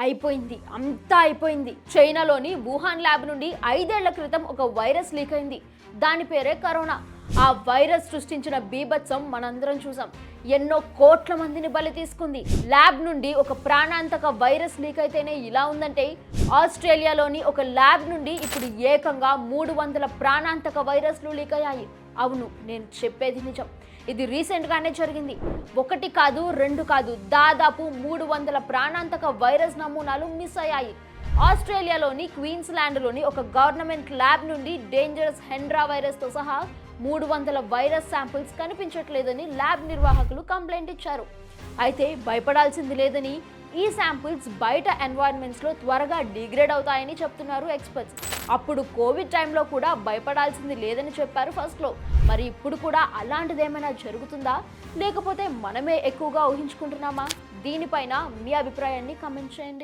అయిపోయింది. అంతా అయిపోయింది. చైనాలోని వుహాన్ ల్యాబ్ నుండి ఐదేళ్ళ క్రితం ఒక వైరస్ లీక్ అయింది. దాని పేరే కరోనా. ఆ వైరస్ సృష్టించిన బీభత్సం మనందరం చూసాం. ఎన్నో కోట్ల మందిని బలి తీసుకుంది. ల్యాబ్ నుండి ఒక ప్రాణాంతక వైరస్ లీక్ అయితేనే ఇలా ఉందంటే ఆస్ట్రేలియాలోని ఒక ల్యాబ్ నుండి ఇప్పుడు ఏకంగా మూడు వందల ప్రాణాంతక వైరస్లు లీక్ అయ్యాయి. అవును నేను చెప్పేది నిజం. ఇది రీసెంట్గానే జరిగింది. ఒకటి కాదు రెండు కాదు దాదాపు మూడు వందల ప్రాణాంతక వైరస్ నమూనాలు మిస్ అయ్యాయి. ఆస్ట్రేలియాలోని క్వీన్స్లాండ్లోని ఒక గవర్నమెంట్ ల్యాబ్ నుండి డేంజరస్ హెండ్రా వైరస్తో సహా మూడు వందల వైరస్ శాంపిల్స్ కనిపించట్లేదని ల్యాబ్ నిర్వాహకులు కంప్లైంట్ ఇచ్చారు. అయితే భయపడాల్సింది లేదని ఈ శాంపిల్స్ బయట ఎన్వైర్న్మెంట్స్లో త్వరగా డిగ్రేడ్ అవుతాయని చెప్తున్నారు ఎక్స్పర్ట్స్. అప్పుడు కోవిడ్ టైంలో కూడా భయపడాల్సింది లేదని చెప్పారు ఫస్ట్లో. మరి ఇప్పుడు కూడా అలాంటిదేమైనా జరుగుతుందా? లేకపోతే మనమే ఎక్కువగా ఊహించుకుంటున్నామా? దీనిపైన మీ అభిప్రాయాన్ని కమెంట్ చేయండి.